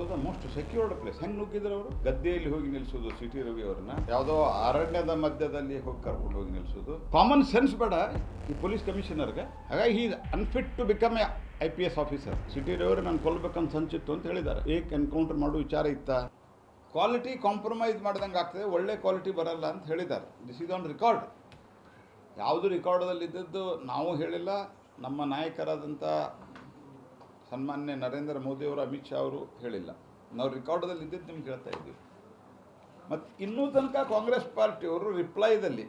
Vidhana Soudha most secured place ಹೆಂಗೆ ನುಗ್ಗಿದ್ರು ಅವರು? ಗದ್ದೆಯಲ್ಲಿ ಹೋಗಿ ನಿಲ್ಸೋದು ಸಿಟಿ ರವಿ ಅವ್ರನ್ನ. ಯಾವುದೋ ಅರಣ್ಯದ ಮಧ್ಯದಲ್ಲಿ ಹೋಗಿ ಕರ್ಕೊಂಡು ಹೋಗಿ ನಿಲ್ಸೋದು ಕಾಮನ್ ಸೆನ್ಸ್ ಬೇಡ ಈ ಪೊಲೀಸ್ ಕಮಿಷನರ್ಗೆ ಹಾಗಾಗಿ he unfit to become a I P S officer C T Ravi ನಾನು ಕೊಲ್ಬೇಕಂತ ಸಂಚಿತ್ತು ಅಂತ ಹೇಳಿದ್ದಾರೆ. ಏಕೆ ಎನ್ಕೌಂಟರ್ ಮಾಡೋ, ವಿಚಾರ ಇತ್ತ? ಕ್ವಾಲಿಟಿ ಕಾಂಪ್ರಮೈಸ್ ಮಾಡ್ದಂಗೆ ಆಗ್ತದೆ, ಒಳ್ಳೆ ಕ್ವಾಲಿಟಿ ಬರಲ್ಲ ಅಂತ ಹೇಳಿದ್ದಾರೆ. ದಿಸ್ ಇಸ್ ಆನ್ ರೆಕಾರ್ಡ್ ಯಾವುದು ರೆಕಾರ್ಡದಲ್ಲಿ ಇದ್ದದ್ದು ನಾವು ಹೇಳಿಲ್ಲ. ನಮ್ಮ ನಾಯಕರಾದಂಥ ಸನ್ಮಾನ್ಯ ನರೇಂದ್ರ ಮೋದಿಯವರು ಅಮಿತ್ ಶಾ ಅವರು ಹೇಳಿಲ್ಲ. ನಾವು ರೆಕಾರ್ಡದಲ್ಲಿ ಇದ್ದಿದ್ದು ನಿಮ್ಗೆ ಹೇಳ್ತಾ ಇದ್ದೀವಿ. ಮತ್ತು ಇನ್ನೂ ತನಕ ಕಾಂಗ್ರೆಸ್ ಪಾರ್ಟಿಯವರು ರಿಪ್ಲೈದಲ್ಲಿ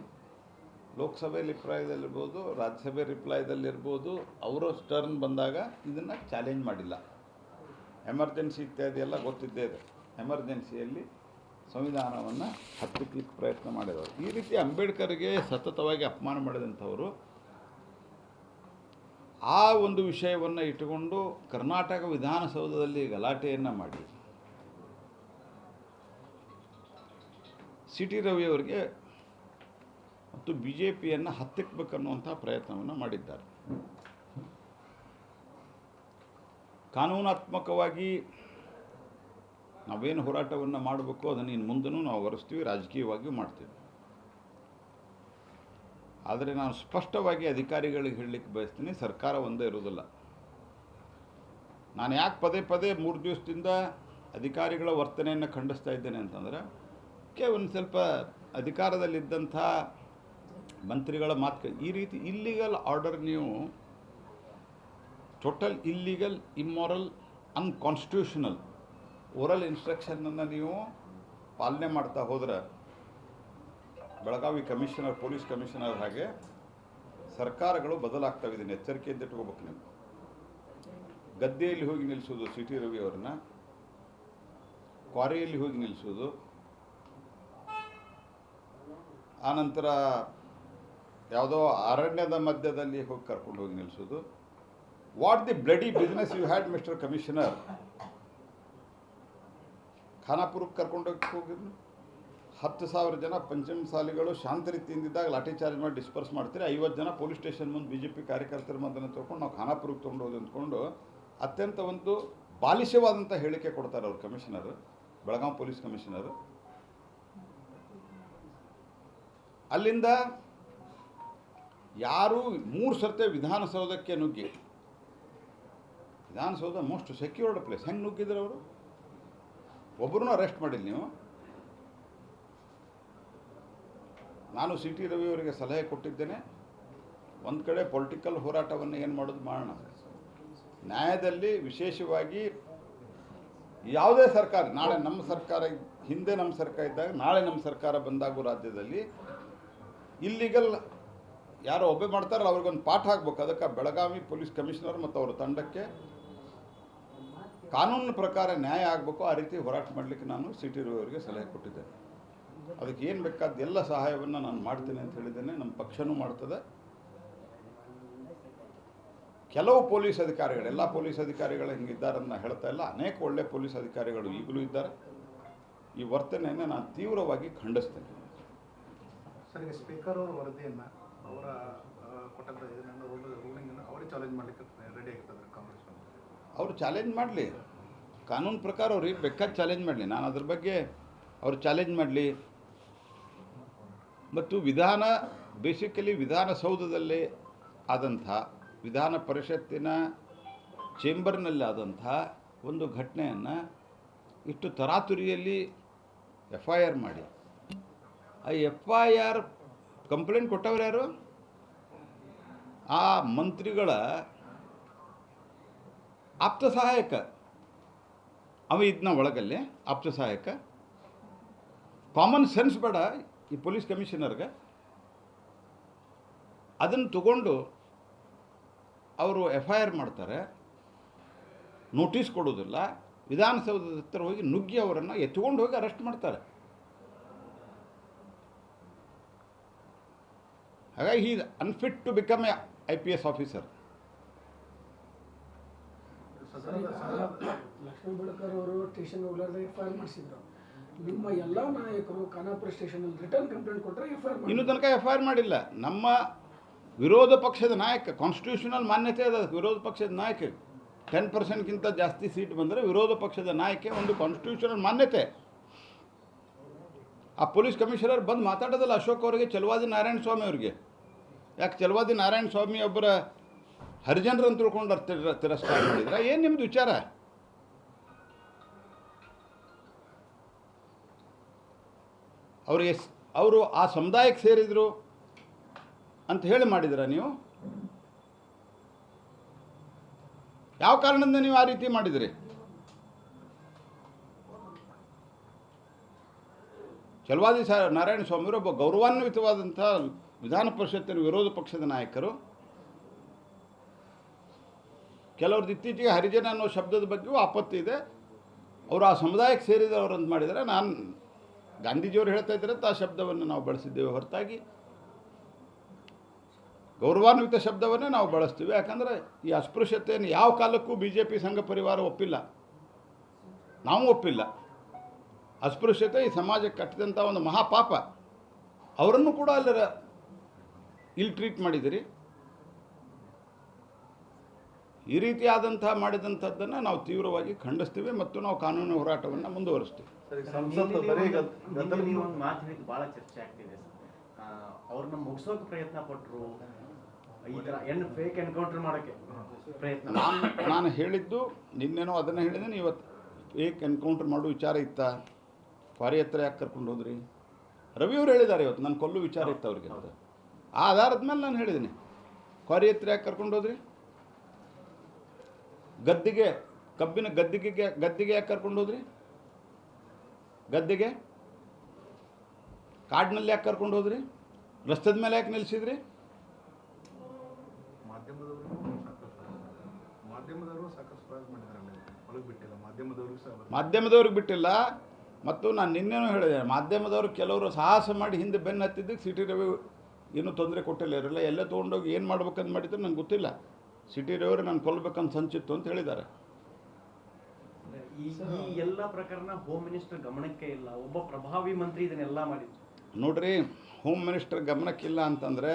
ಲೋಕಸಭೆ ರಿಪ್ಲೈದಲ್ಲಿರ್ಬೋದು, ರಾಜ್ಯಸಭೆ ರಿಪ್ಲೈದಲ್ಲಿರ್ಬೋದು, ಅವರು ಟರ್ನ್ ಬಂದಾಗ ಇದನ್ನು ಚಾಲೆಂಜ್ ಮಾಡಿಲ್ಲ. ಎಮರ್ಜೆನ್ಸಿ ಇತ್ಯಾದಿ ಎಲ್ಲ ಗೊತ್ತಿದ್ದೇ ಇದೆ. ಎಮರ್ಜೆನ್ಸಿಯಲ್ಲಿ ಸಂವಿಧಾನವನ್ನು ಹತ್ತಿಕ್ಕಲಿಕ್ಕೆ ಪ್ರಯತ್ನ ಮಾಡಿದವರು. ಈ ರೀತಿ ಅಂಬೇಡ್ಕರ್ಗೆ ಸತತವಾಗಿ ಅಪಮಾನ ಮಾಡಿದಂಥವರು ಆ ಒಂದು ವಿಷಯವನ್ನು ಇಟ್ಟುಕೊಂಡು ಕರ್ನಾಟಕ ವಿಧಾನಸೌಧದಲ್ಲಿ ಗಲಾಟೆಯನ್ನು ಮಾಡಿ. ಸಿ ಟಿ ರವಿಯವರಿಗೆ ಮತ್ತು ಬಿ ಜೆ ಪಿಯನ್ನು ಹತ್ತಿಕ್ಕಬೇಕನ್ನುವಂಥ ಪ್ರಯತ್ನವನ್ನು ಮಾಡಿದ್ದಾರೆ. ಕಾನೂನಾತ್ಮಕವಾಗಿ ನಾವೇನು ಹೋರಾಟವನ್ನು ಮಾಡಬೇಕು ಅದನ್ನು ಇನ್ನು ಮುಂದೂ ನಾವು ಒರೆಸ್ತೀವಿ ರಾಜಕೀಯವಾಗಿಯೂ ಮಾಡ್ತೀವಿ. ಆದರೆ ನಾನು ಸ್ಪಷ್ಟವಾಗಿ ಅಧಿಕಾರಿಗಳಿಗೆ ಹೇಳಲಿಕ್ಕೆ ಬಯಸ್ತೀನಿ, ಸರ್ಕಾರ ಒಂದೇ ಇರೋದಿಲ್ಲ ನಾನು ಯಾಕೆ ಪದೇ ಪದೇ ಮೂರು ದಿವಸದಿಂದ ಅಧಿಕಾರಿಗಳ ವರ್ತನೆಯನ್ನು ಖಂಡಿಸ್ತಾ ಇದ್ದೇನೆ ಅಂತಂದರೆ, ಕೆ ಒಂದು ಸ್ವಲ್ಪ ಅಧಿಕಾರದಲ್ಲಿದ್ದಂಥ ಮಂತ್ರಿಗಳ ಮಾತು ಈ ರೀತಿ ಇಲ್ಲಿಗಲ್ ಆರ್ಡರ್ ನೀವು total illegal immoral unconstitutional oral ಇನ್ಸ್ಟ್ರಕ್ಷನನ್ನು ನೀವು ಪಾಲನೆ ಮಾಡ್ತಾ ಹೋದ್ರೆ ಬೆಳಗಾವಿ ಕಮಿಷನರ್, ಪೊಲೀಸ್ ಕಮಿಷನರ್ ಹಾಗೆ ಸರ್ಕಾರಗಳು ಬದಲಾಗ್ತವೆ. ಇದನ್ನು ಎಚ್ಚರಿಕೆಯಿಂದ ಇಟ್ಕೋಬೇಕು ನೀವು. ಗದ್ದೆಯಲ್ಲಿ ಹೋಗಿ ನಿಲ್ಲಿಸೋದು ಸಿ ಟಿ ರವಿ ಅವ್ರನ್ನ. ಕ್ವಾರಿಯಲ್ಲಿ ಹೋಗಿ ನಿಲ್ಲಿಸೋದು ಆನಂತರ ಯಾವುದೋ ಅರಣ್ಯದ ಮಧ್ಯದಲ್ಲಿ ಹೋಗಿ ಕರ್ಕೊಂಡು ಹೋಗಿ ನಿಲ್ಲಿಸೋದು what the bloody business you had mister commissioner ಖಾನಾಪುರಕ್ಕೆ ಕರ್ಕೊಂಡೋಗಿ ಹೋಗಿದ್ರು ಹತ್ತು ಸಾವಿರ ಜನ ಪಂಚಮಸಾಲಿಗಳು ಶಾಂತ ರೀತಿಯಿಂದಿದ್ದಾಗ ಲಾಠಿ ಚಾರ್ಜ್ ಮಾಡಿ ಡಿಸ್ಪರ್ಸ್ ಮಾಡ್ತೀರಿ. ಐವತ್ತು ಜನ ಪೊಲೀಸ್ ಸ್ಟೇಷನ್ ಮುಂದೆ ಬಿ ಜೆ ಪಿ ಕಾರ್ಯಕರ್ತರ ಮುಂದೆ ತೊಗೊಂಡು ನಾವು ಖಾನಾಪುರಕ್ಕೆ ತೊಗೊಂಡು ಹೋಗಿ ಅಂದ್ಕೊಂಡು ಅತ್ಯಂತ ಒಂದು ಬಾಲಿಶವಾದಂಥ ಹೇಳಿಕೆ ಕೊಡ್ತಾರೆ ಅವರು ಕಮಿಷನರ್ ಬೆಳಗಾವಿ ಪೊಲೀಸ್ ಕಮಿಷನರ್. ಅಲ್ಲಿಂದ ಯಾರು ಮೂರು ಸರ್ತೆ ವಿಧಾನಸೌಧಕ್ಕೆ ನುಗ್ಗಿ, ವಿಧಾನಸೌಧ ಮೋಸ್ಟ್ ಸೆಕ್ಯೂರ್ಡ್ ಪ್ಲೇಸ್ ಹೆಂಗೆ ನುಗ್ಗಿದ್ರು ಅವರು? ಒಬ್ಬರನ್ನೂ ಅರೆಸ್ಟ್ ಮಾಡಿಲ್ಲ ನೀವು? ನಾನು ಸಿ ಟಿ ರವಿ ಅವರಿಗೆ ಸಲಹೆ ಕೊಟ್ಟಿದ್ದೇನೆ, ಒಂದು ಕಡೆ ಪೊಲಿಟಿಕಲ್ ಹೋರಾಟವನ್ನು ಏನು ಮಾಡೋದು ಮಾಡೋಣ. ನ್ಯಾಯದಲ್ಲಿ ವಿಶೇಷವಾಗಿ ಯಾವುದೇ ಸರ್ಕಾರ, ನಾಳೆ ನಮ್ಮ ಸರ್ಕಾರ ಹಿಂದೆ ನಮ್ಮ ಸರ್ಕಾರ ಇದ್ದಾಗ, ನಾಳೆ ನಮ್ಮ ಸರ್ಕಾರ ಬಂದಾಗೂ ರಾಜ್ಯದಲ್ಲಿ ಇಲ್ಲಿಗಲ್ ಯಾರೋ ಒಬ್ಬೆ ಮಾಡ್ತಾರಲ್ಲ, ಅವ್ರಿಗೊಂದು ಪಾಠ ಆಗ್ಬೇಕು ಅದಕ್ಕೆ ಬೆಳಗಾವಿ ಪೊಲೀಸ್ ಕಮಿಷನರ್ ಮತ್ತು ಅವರ ತಂಡಕ್ಕೆ ಕಾನೂನಿನ ಪ್ರಕಾರ ನ್ಯಾಯ ಆಗಬೇಕು. ಆ ರೀತಿ ಹೋರಾಟ ಮಾಡಲಿಕ್ಕೆ ನಾನು ಸಿ ಟಿ ರವಿಯವರಿಗೆ ಸಲಹೆ ಕೊಟ್ಟಿದ್ದೇನೆ. ಅದಕ್ಕೆ ಏನು ಬೇಕಾದ ಎಲ್ಲ ಸಹಾಯವನ್ನು ನಾನು ಮಾಡ್ತೇನೆ ಅಂತ ಹೇಳಿದ್ದೇನೆ. ನಮ್ಮ ಪಕ್ಷನೂ ಮಾಡ್ತದೆ. ಕೆಲವು ಪೊಲೀಸ್ ಅಧಿಕಾರಿಗಳು ಎಲ್ಲ ಪೊಲೀಸ್ ಅಧಿಕಾರಿಗಳು ಹಿಂಗಿದ್ದಾರನ್ನ ಹೇಳ್ತಾ ಇಲ್ಲ. ಅನೇಕ ಒಳ್ಳೆ ಪೊಲೀಸ್ ಅಧಿಕಾರಿಗಳು ಈಗಲೂ ಇದ್ದಾರೆ. ಈ ವರ್ತನೆಯನ್ನು ನಾನು ತೀವ್ರವಾಗಿ ಖಂಡಿಸ್ತೇನೆ. ಸರ್ ಈಗ ಸ್ಪೀಕರ್ ಅವರ ವರದಿಯನ್ನು ಅವರ ಇದನ್ನ ಚಾಲೆಂಜ್ ಮಾಡ್ಲಿಕ್ಕೆ ರೆಡಿ ಆಗಿರ್ತಾರೆ ಕಾಂಗ್ರೆಸ್ ಅವರು. ಅವರು ಚಾಲೆಂಜ್ ಮಾಡಲಿ. ಕಾನೂನು ಪ್ರಕಾರ ಅವ್ರಿಗೆ ಬೇಕಾದ ಚಾಲೆಂಜ್ ಮಾಡಲಿ. ನಾನು ಅದ್ರ ಬಗ್ಗೆ ಅವರು ಚಾಲೆಂಜ್ ಮಾಡಲಿ. ಮತ್ತು ವಿಧಾನ ಬೇಸಿಕಲಿ ವಿಧಾನಸೌಧದಲ್ಲಿ ಆದಂಥ, ವಿಧಾನ ಪರಿಷತ್ತಿನ ಚೇಂಬರ್ನಲ್ಲಿ ಆದಂಥ ಒಂದು ಘಟನೆಯನ್ನು ಇಷ್ಟು ತರಾತುರಿಯಲ್ಲಿ ಎಫ್ ಐ ಆರ್ ಮಾಡಿ. ಆ ಎಫ್ ಐ ಆರ್ ಕಂಪ್ಲೇಂಟ್ ಕೊಟ್ಟವ್ರು ಯಾರು? ಆ ಮಂತ್ರಿಗಳ ಆಪ್ತ ಸಹಾಯಕ. ಅವ ಇದನ್ನ ಒಳಗಲ್ಲಿ ಆಪ್ತ ಸಹಾಯಕ. ಕಾಮನ್ ಸೆನ್ಸ್ ಬೇಡ. ಈ ಪೊಲೀಸ್ ಕಮಿಷನರ್ಗೆ ಅದನ್ನು ತಗೊಂಡು ಅವರು ಎಫ್ ಐ ಆರ್ ಮಾಡ್ತಾರೆ, ನೋಟಿಸ್ ಕೊಡೋದಿಲ್ಲ ವಿಧಾನಸೌಧದ ಹತ್ರ ಹೋಗಿ ನುಗ್ಗಿ ಅವರನ್ನು ಎತ್ಕೊಂಡು ಹೋಗಿ ಅರೆಸ್ಟ್ ಮಾಡ್ತಾರೆ. ಹಾಗಾಗಿ ಈ unfit to become a I P S officer Lakshmi Belakar ಅವರು ಸ್ಟೇಷನ್ ಹೋಗ್ಲಾರ್ದೆ ಎಫ್ ಐ ಮಾಡಿಸಿದ್ರು. ನಿಮ್ಮ ಎಲ್ಲ ನಾಯಕರು ಖಾನಾಪುರ ರಿಟರ್ನ್ ಕಂಪ್ಲೇಂಟ್ ಕೊಟ್ಟರೆ ಎಫ್ ಐ ಇನ್ನೂ ತನಕ ಎಫ್ ಐ ಆರ್ ಮಾಡಿಲ್ಲ. ನಮ್ಮ ವಿರೋಧ ಪಕ್ಷದ ನಾಯಕ ಕಾನ್ಸ್ಟಿಟ್ಯೂಷನಲ್ ಮಾನ್ಯತೆ ಅದ, ವಿರೋಧ ಪಕ್ಷದ ನಾಯಕ. ಟೆನ್ ಪರ್ಸೆಂಟ್ಗಿಂತ ಜಾಸ್ತಿ ಸೀಟ್ ಬಂದರೆ ವಿರೋಧ ಪಕ್ಷದ ನಾಯಕ ಒಂದು ಕಾನ್ಸ್ಟಿಟ್ಯೂಷನಲ್ ಮಾನ್ಯತೆ. ಆ ಪೊಲೀಸ್ ಕಮಿಷನರ್ ಬಂದು ಮಾತಾಡೋದಲ್ಲ, ಅಶೋಕ್ ಅವರಿಗೆ ಚಲವಾದಿ ನಾರಾಯಣ ಸ್ವಾಮಿ ಅವರಿಗೆ. ಯಾಕೆ ಚಲವಾದಿ ನಾರಾಯಣ ಸ್ವಾಮಿ ಒಬ್ಬರ ಹರಿಜನರನ್ನು ತಿಳ್ಕೊಂಡು ತಿರ ತಿರಸ್ಕಾರ ಮಾಡಿದ್ರೆ? ಏನು ನಿಮ್ಮದು ವಿಚಾರ? ಅವರಿಗೆ ಅವರು ಆ ಸಮುದಾಯಕ್ಕೆ ಸೇರಿದರು ಅಂತ ಹೇಳಿ ಮಾಡಿದ್ರ ನೀವು? ಯಾವ ಕಾರಣದಿಂದ ನೀವು ಆ ರೀತಿ ಮಾಡಿದಿರಿ? ಚಲವಾದಿ ಸಾ, ನಾರಾಯಣ ಸ್ವಾಮಿಯವರು ಒಬ್ಬ ಗೌರವಾನ್ವಿತವಾದಂಥ ವಿಧಾನ ಪರಿಷತ್ತಿನ ವಿರೋಧ ಪಕ್ಷದ ನಾಯಕರು. ಕೆಲವ್ರದ್ದು ಇತ್ತೀಚೆಗೆ ಹರಿಜನ ಅನ್ನೋ ಶಬ್ದದ ಬಗ್ಗೆಯೂ ಆಪತ್ತಿ ಇದೆ. ಅವರು ಆ ಸಮುದಾಯಕ್ಕೆ ಸೇರಿದವರು ಅಂತ ಮಾಡಿದರೆ ನಾನು ಗಾಂಧೀಜಿಯವರು ಹೇಳ್ತಾ ಇದ್ದಾರೆ ಅಂತ ಆ ಶಬ್ದವನ್ನು ನಾವು ಬಳಸಿದ್ದೇವೆ ಹೊರತಾಗಿ. ಗೌರವಾನ್ವಿತ ಶಬ್ದವನ್ನೇ ನಾವು ಬಳಸ್ತೀವಿ. ಯಾಕಂದರೆ ಈ ಅಸ್ಪೃಶ್ಯತೆಯನ್ನು ಯಾವ ಕಾಲಕ್ಕೂ ಬಿ ಜೆ ಪಿ ಸಂಘ ಪರಿವಾರ ಒಪ್ಪಿಲ್ಲ. ನಾವು ಒಪ್ಪಿಲ್ಲ. ಅಸ್ಪೃಶ್ಯತೆ ಈ ಸಮಾಜಕ್ಕೆ ಕಟ್ಟಿದಂಥ ಒಂದು ಮಹಾಪಾಪ. ಅವರನ್ನು ಕೂಡ ಅಲ್ಲಿ ಇಲ್ಲಿ ಟ್ರೀಟ್ ಮಾಡಿದಿರಿ ಈ ರೀತಿಯಾದಂತಹ ಮಾಡಿದಂಥದ್ದನ್ನು ನಾವು ತೀವ್ರವಾಗಿ ಖಂಡಿಸ್ತೀವಿ ಮತ್ತು ನಾವು ಕಾನೂನು ಹೋರಾಟವನ್ನು ಮುಂದುವರಿಸ್ತೇವೆ. ಬಹಳ ಚರ್ಚೆ ಆಗ್ತಿದೆ ಅವ್ರನ್ನ ಮುಗಿಸೋಕೆ ಪ್ರಯತ್ನ ಪಟ್ಟರು ಈ ತರ ಎನ್ ಫೇಕ್ ಎನ್ಕೌಂಟರ್ ಮಾಡೋಕೆ ಪ್ರಯತ್ನ ನಾನು ನಾನು ಹೇಳಿದ್ದು ನಿನ್ನೇನೋ ಅದನ್ನು ಹೇಳಿದ್ದೀನಿ ಇವತ್ತು ಏಕ್ ಎನ್ಕೌಂಟರ್ ಮಾಡೋ ವಿಚಾರ ಇತ್ತ? ಕ್ವಾರಿ ಹತ್ರ ಯಾಕೆ ಕರ್ಕೊಂಡು ಹೋದ್ರಿ? ರವಿ ಅವರು ಹೇಳಿದ್ದಾರೆ ಇವತ್ತು ನನ್ನ ಕೊಲ್ಲು ವಿಚಾರ ಇತ್ತು ಅವ್ರಿಗೆ ಅಂತ. ಆ ಆಧಾರದ ಮೇಲೆ ನಾನು ಹೇಳಿದ್ದೀನಿ. ಕ್ವಾರಿ ಹತ್ರ ಯಾಕೆ ಕರ್ಕೊಂಡು ಹೋದ್ರಿ? ಗದ್ದಿಗೆ ಕಬ್ಬಿನ ಗದ್ದಿಗೆ ಗದ್ದಿಗೆ ಯಾಕೆ ಕರ್ಕೊಂಡು ಹೋದ್ರಿ? ಗದ್ದೆಗೆ? ಕಾಡಿನಲ್ಲಿ ಯಾಕೆ ಕರ್ಕೊಂಡು ಹೋದ್ರಿ? ರಸ್ತದ ಮೇಲೆ ಯಾಕೆ ನಿಲ್ಲಿಸಿದ್ರಿ. ಮಾಧ್ಯಮದವ್ರಿಗೆ ಬಿಟ್ಟಿಲ್ಲ ಮತ್ತು ನಾನು ನಿನ್ನೇನು ಹೇಳಿದೆ ಮಾಧ್ಯಮದವರು ಕೆಲವರು ಸಾಹಸ ಮಾಡಿ ಹಿಂದೆ ಬೆನ್ನು ಹತ್ತಿದ್ದಕ್ಕೆ ಸಿಟಿ ರವಿ ಏನೂ ತೊಂದರೆ ಕೊಟ್ಟಿಲ್ಲ ಇರಲ್ಲ ಎಲ್ಲೇ ತೊಗೊಂಡೋಗಿ ಏನು ಮಾಡ್ಬೇಕಂತ ಮಾಡಿದ್ರು ನಂಗೆ ಗೊತ್ತಿಲ್ಲ. ಸಿಟಿ ರವಿಯವರು ನಾನು ಕೊಲ್ಲಬೇಕಂತ ಸಂಚಿತ್ತು ಅಂತ ಹೇಳಿದ್ದಾರೆ. ಈ ಈ ಎಲ್ಲ ಪ್ರಕರಣ ಹೋಮ್ ಮಿನಿಸ್ಟರ್ ಗಮನಕ್ಕೆ ಇಲ್ಲ. ಒಬ್ಬ ಪ್ರಭಾವಿ ಮಂತ್ರಿ ಇದನ್ನೆಲ್ಲ ಮಾಡಿದ್ರು ನೋಡ್ರಿ ಹೋಮ್ ಮಿನಿಸ್ಟರ್ ಗಮನಕ್ಕಿಲ್ಲ ಅಂತಂದರೆ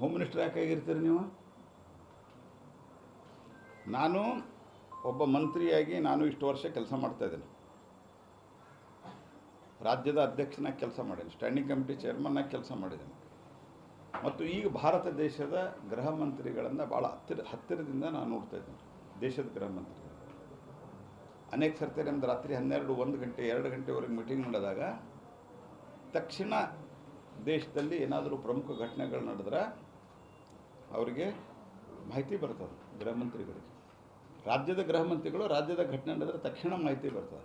ಹೋಮ್ ಮಿನಿಸ್ಟರ್ ಯಾಕೆ ಆಗಿರ್ತೀರಿ ನೀವು? ನಾನು ಒಬ್ಬ ಮಂತ್ರಿಯಾಗಿ ನಾನು ಇಷ್ಟು ವರ್ಷ ಕೆಲಸ ಮಾಡ್ತಾಯಿದ್ದೀನಿ ರಾಜ್ಯದ ಅಧ್ಯಕ್ಷನಾಗಿ ಕೆಲಸ ಮಾಡಿದ್ದೀನಿ. ಸ್ಟ್ಯಾಂಡಿಂಗ್ ಕಮಿಟಿ ಚೇರ್ಮನ್ನಾಗಿ ಕೆಲಸ ಮಾಡಿದ್ದೀನಿ. ಮತ್ತು ಈಗ ಭಾರತ ದೇಶದ ಗೃಹ ಮಂತ್ರಿಗಳನ್ನು ಭಾಳ ಹತ್ತಿರ, ಹತ್ತಿರದಿಂದ ನಾನು ನೋಡ್ತಾ ಇದ್ದೀನಿ. ದೇಶದ ಗೃಹ ಮಂತ್ರಿ ಅನೇಕ ಸರ್ತಿ ನಮ್ದು ರಾತ್ರಿ ಹನ್ನೆರಡು, ಒಂದು ಗಂಟೆ, ಎರಡು ಗಂಟೆವರೆಗೆ ಮೀಟಿಂಗ್ ಮಾಡಿದಾಗ ತಕ್ಷಣ ದೇಶದಲ್ಲಿ ಏನಾದರೂ ಪ್ರಮುಖ ಘಟನೆಗಳು ನಡೆದ್ರೆ ಅವರಿಗೆ ಮಾಹಿತಿ ಬರ್ತದೆ ಗೃಹ ಮಂತ್ರಿಗಳಿಗೆ. ರಾಜ್ಯದ ಗೃಹ ಮಂತ್ರಿಗಳು ರಾಜ್ಯದ ಘಟನೆ ನಡೆದ್ರೆ ತಕ್ಷಣ ಮಾಹಿತಿ ಬರ್ತದೆ.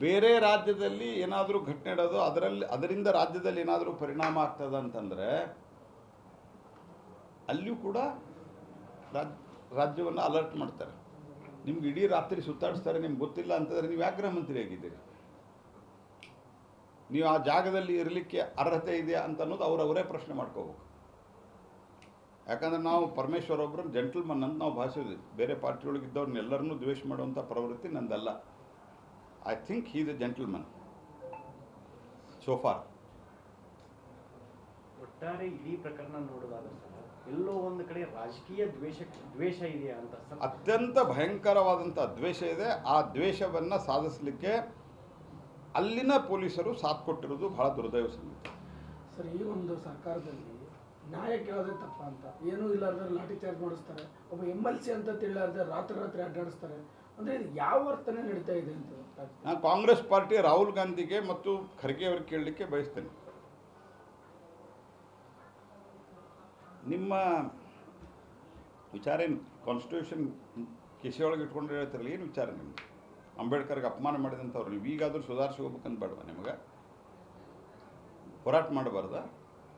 ಬೇರೆ ರಾಜ್ಯದಲ್ಲಿ ಏನಾದರೂ ಘಟನೆ ನಡೆದು ಅದರಲ್ಲಿ, ಅದರಿಂದ ರಾಜ್ಯದಲ್ಲಿ ಏನಾದರೂ ಪರಿಣಾಮ ಆಗ್ತದೆ ಅಂತಂದರೆ ಅಲ್ಲಿಯೂ ಕೂಡ ರಾಜ್, ರಾಜ್ಯವನ್ನು ಅಲರ್ಟ್ ಮಾಡ್ತಾರೆ. ನಿಮ್ಗೆ ಇಡೀ ರಾತ್ರಿ ಸುತ್ತಾಡಿಸ್ತಾರೆ, ನಿಮ್ಗೆ ಗೊತ್ತಿಲ್ಲ ಅಂತಂದರೆ ನೀವು ಯಾಕೆ ಗೃಹ ಆಗಿದ್ದೀರಿ? ನೀವು ಆ ಜಾಗದಲ್ಲಿ ಇರಲಿಕ್ಕೆ ಅರ್ಹತೆ ಇದೆಯಾ ಅಂತ ಅನ್ನೋದು ಅವರವರೇ ಅವರೇ ಪ್ರಶ್ನೆ ಮಾಡ್ಕೋಬೇಕು. ಯಾಕಂದ್ರೆ ನಾವು ಪರಮೇಶ್ವರ್ ಒಬ್ಬರು ಜೆಂಟಲ್ಮನ್ ಅಂತ ನಾವು ಭಾಷೆ ಬೇರೆ ಪಾರ್ಟಿಯೊಳಗೆ ಇದ್ದವ್ರನ್ನೆಲ್ಲರನ್ನೂ ದ್ವೇಷ ಮಾಡುವಂಥ ಪ್ರವೃತ್ತಿ ನಂದಲ್ಲ. I think he the gentleman so far ಒಟ್ಟಾರೆ ಇಡೀ ಪ್ರಕರಣ ನೋಡುವಾಗ ಎಲ್ಲೋ ಒಂದು ಕಡೆ ರಾಜಕೀಯ ದ್ವೇಷ ದ್ವೇಷ ಇದೆಯಾ ಅಂತ ಅತ್ಯಂತ ಭಯಂಕರವಾದಂಥ ದ್ವೇಷ ಇದೆ. ಆ ದ್ವೇಷವನ್ನು ಸಾಧಿಸಲಿಕ್ಕೆ ಅಲ್ಲಿನ ಪೊಲೀಸರು ಸಾಥ್ ಕೊಟ್ಟಿರೋದು ಬಹಳ ದುರ್ದೈವ ಸಂಗತಿ. ಸರ್ ಈ ಒಂದು ಸರ್ಕಾರದಲ್ಲಿ ನ್ಯಾಯ ಕೇಳೋದೇ ತಪ್ಪ ಅಂತ. ಏನೂ ಇಲ್ಲಾರ್ದೆ ಲಾಠಿ ಚಾರ್ಜ್ ಮಾಡಿಸ್ತಾರೆ. ಒಬ್ಬ ಎಂ ಎಲ್ ಸಿ ಅಂತ ತಿಳಿಲಾರ್ದೆ ರಾತ್ರಿ ರಾತ್ರಿ ಅಡ್ಡಾಡಿಸ್ತಾರೆ. ಅಂದರೆ ಇದು ಯಾವ ವರ್ತನೆ ನಡೀತಾ ಇದೆ ಅಂತ. ನಾನು ಕಾಂಗ್ರೆಸ್ ಪಾರ್ಟಿ ರಾಹುಲ್ ಗಾಂಧಿಗೆ ಮತ್ತು ಖರ್ಗೆ ಅವ್ರಿಗೆ ಕೇಳಲಿಕ್ಕೆ ಬಯಸ್ತೇನೆ. ನಿಮ್ಮ ವಿಚಾರ ಏನು? ಕಾನ್ಸ್ಟಿಟ್ಯೂಷನ್ ಕಿಸೆಯೊಳಗೆ ಇಟ್ಕೊಂಡು ಹೇಳ್ತಿರಲ್ಲ, ಏನು ವಿಚಾರ ನಿಮ್ದು? ಅಂಬೇಡ್ಕರ್ಗೆ ಅಪಮಾನ ಮಾಡಿದಂಥವ್ರು ನೀವು. ಈಗಾದರೂ ಸುಧಾರಿಸಿ ಹೋಗ್ಬೇಕಂತ ಬೇಡವಾ ನಿಮಗೆ? ಹೋರಾಟ ಮಾಡಬಾರ್ದ?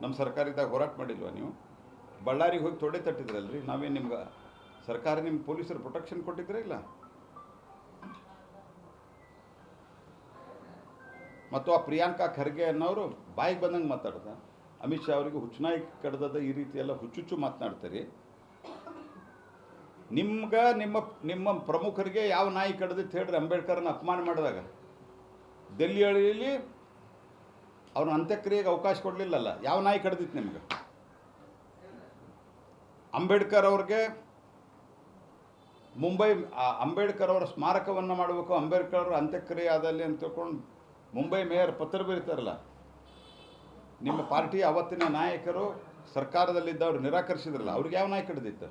ನಮ್ಮ ಸರ್ಕಾರದಾಗ ಹೋರಾಟ ಮಾಡಿಲ್ವಾ ನೀವು? ಬಳ್ಳಾರಿಗೆ ಹೋಗಿ ತೊಡೆ ತಟ್ಟಿದ್ರಲ್ರಿ, ನಾವೇನು ನಿಮ್ಗೆ ಸರ್ಕಾರ ನಿಮ್ಮ ಪೊಲೀಸರು ಪ್ರೊಟೆಕ್ಷನ್ ಕೊಟ್ಟಿದ್ರೆ ಇಲ್ಲ? ಮತ್ತು ಆ ಪ್ರಿಯಾಂಕಾ ಖರ್ಗೆ ಅನ್ನೋರು ಬಾಯಿಗೆ ಬಂದಂಗೆ ಮಾತಾಡ್ದ? ಅಮಿತ್ ಶಾ ಅವರಿಗೆ ಹುಚ್ಚುನಾಯಿ ಕಡ್ದದ ಈ ರೀತಿ ಎಲ್ಲ ಹುಚ್ಚುಚ್ಚು ಮಾತನಾಡ್ತಾರೆ. ನಿಮ್ಗೆ ನಿಮ್ಮ ನಿಮ್ಮ ಪ್ರಮುಖರಿಗೆ ಯಾವ ನಾಯಿ ಕಡ್ದಿತ್ತು ಹೇಳ್ರಿ ಅಂಬೇಡ್ಕರ್ನ ಅಪಮಾನ ಮಾಡಿದಾಗ ದೆಲ್ಲಿಯಲ್ಲಿ ಅವ್ರ ಅಂತ್ಯಕ್ರಿಯೆಗೆ ಅವಕಾಶ ಕೊಡಲಿಲ್ಲಲ್ಲ, ಯಾವ ನಾಯಿ ಕಡ್ದಿತ್ತು ನಿಮ್ಗೆ? ಅಂಬೇಡ್ಕರ್ ಅವ್ರಿಗೆ ಮುಂಬೈ ಅಂಬೇಡ್ಕರ್ ಅವರ ಸ್ಮಾರಕವನ್ನು ಮಾಡಬೇಕು, ಅಂಬೇಡ್ಕರ್ ಅವರ ಅಂತ್ಯಕ್ರಿಯೆ ಆದಲ್ಲಿ ಅಂತ ತಿಳ್ಕೊಂಡು ಮುಂಬೈ ಮೇಯರ್ ಪತ್ರ ಬರೀತಾರಲ್ಲ ನಿಮ್ಮ ಪಾರ್ಟಿ ಅವತ್ತಿನ ನಾಯಕರು ಸರ್ಕಾರದಲ್ಲಿದ್ದವರು ನಿರಾಕರಿಸಿದ್ರಲ್ಲ ಅವ್ರಿಗೆ ಯಾವ ನಾಯಕ ಹಿಡಿದಿತ್ತು?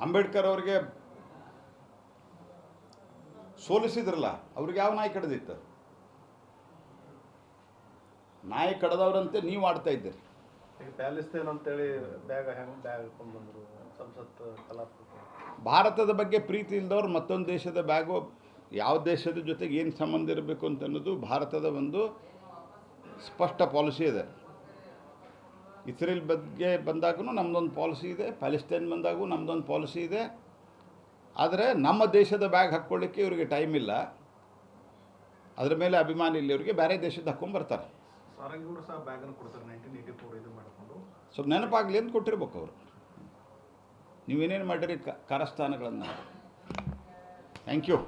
ಅಂಬೇಡ್ಕರ್ ಅವರಿಗೆ ಸೋಲಿಸಿದ್ರಲ್ಲ ಅವ್ರಿಗೆ ಯಾವ ನಾಯಿ ಕಡ್ದಿತ್ತು ನಾಯಿ ಕಡದವ್ರಂತೆ ನೀವು ಆಡ್ತಾ ಇದ್ದೀರಿ. ಭಾರತದ ಬಗ್ಗೆ ಪ್ರೀತಿ ಇಲ್ದವ್ರು ಮತ್ತೊಂದು ದೇಶದ ಬ್ಯಾಗು ಯಾವ ದೇಶದ ಜೊತೆಗೆ ಏನು ಸಂಬಂಧ ಇರಬೇಕು ಅಂತ ಅನ್ನೋದು ಭಾರತದ ಒಂದು ಸ್ಪಷ್ಟ ಪಾಲಿಸಿ ಇದೆ. ಇಸ್ರೇಲ್ ಬಗ್ಗೆ ಬಂದಾಗೂ ನಮ್ಮದೊಂದು ಪಾಲಿಸಿ ಇದೆ ಪ್ಯಾಲೆಸ್ಟೈನ್ ಬಂದಾಗೂ ನಮ್ಮದೊಂದು ಪಾಲಿಸಿ ಇದೆ. ಆದರೆ ನಮ್ಮ ದೇಶದ ಬ್ಯಾಗ್ ಹಾಕ್ಕೊಳ್ಳಿಕ್ಕೆ ಇವರಿಗೆ ಟೈಮ್ ಇಲ್ಲ. ಅದರ ಮೇಲೆ ಅಭಿಮಾನಿ ಇಲ್ಲಿ ಇವರಿಗೆ ಬೇರೆ ದೇಶದ ಹಾಕ್ಕೊಂಬರ್ತಾರೆ ಬರ್ತಾರೆ. ಸಹ ಬ್ಯಾಗನ್ನು ಕೊಡ್ತಾರೆ ನೈನ್ಟೀನ್ ಏಯ್ಟಿ ಫೋರ್ ಇದು ಮಾಡಿಕೊಂಡು. ಸ್ವಲ್ಪ ನೆನಪಾಗಲಿ ಅಂತ ಕೊಟ್ಟಿರ್ಬೇಕು ಅವರು. ನೀವೇನೇನು ಮಾಡಿರಿ ಕ ಕಾರಸ್ಥಾನಗಳನ್ನು? Thank you